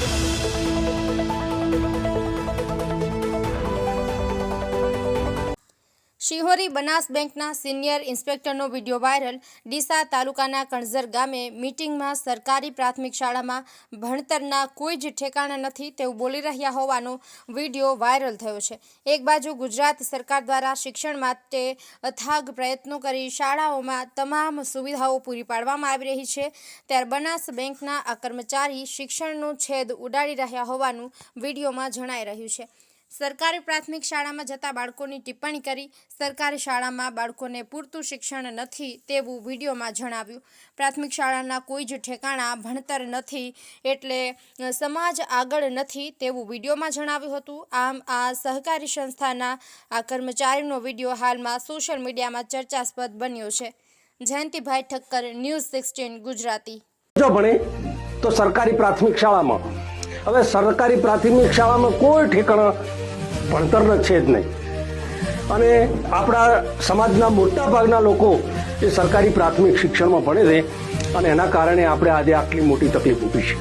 Bye. Shihori Banas બેંકના senior ઇન્સ્પેક્ટરનો video viral. Deesa તાલુકાના કણઝર ગામે મીટિંગમાં સરકારી પ્રાથમિક શાળામાં ભણતરના કોઈ જ ઠેકાણા નથી તેવું બોલી રહ્યા હોવાનો વીડિયો વાયરલ થયો છે. એક બાજુ ગુજરાત સરકાર દ્વારા શિક્ષણ માટે અથાગ પ્રયત્નો કરી શાળાઓમાં તમામ સુવિધાઓ પૂરી પાડવામાં આવી રહી છે. ત્યારે બનાસ બેંકના આ કર્મચારી શિક્ષણનો છેદ ઉડાડી રહ્યા હોવાનું વિડીયોમાં જણાઈ રહ્યું છે. સરકારી પ્રાથમિક શાળામાં જતા બાળકોની ટિપ્પણી કરી. સરકારી શાળામાં બાળકોને પૂરતું શિક્ષણ નથી તેવું વિડીયોમાં જણાવ્યું. પ્રાથમિક શાળાના કોઈ જ ઠેકાણા ભણતર નથી એટલે સમાજ આગળ નથી તેવું વિડીયોમાં જણાવ્યું હતું. આમ આ સહકારી સંસ્થાના આ કર્મચારીનો વીડિયો હાલમાં સોશિયલ મીડિયામાં ચર્ચાસ્પદ બન્યો છે. Jayantibhai Thakkar, news sixteen Gujarati. જો ભણે તો સરકારી પ્રાથમિક શાળામાં હવે સરકારી પ્રાથમિક શાળામાં કોઈ ઠેકાણા ભણતર છે જ નહીં. અને આપણા સમાજના મોટા ભાગના લોકો એ સરકારી પ્રાથમિક શિક્ષણમાં ભણે છે અને એના કારણે આપણે આજે આટલી મોટી તકલીફ ઊભી છે.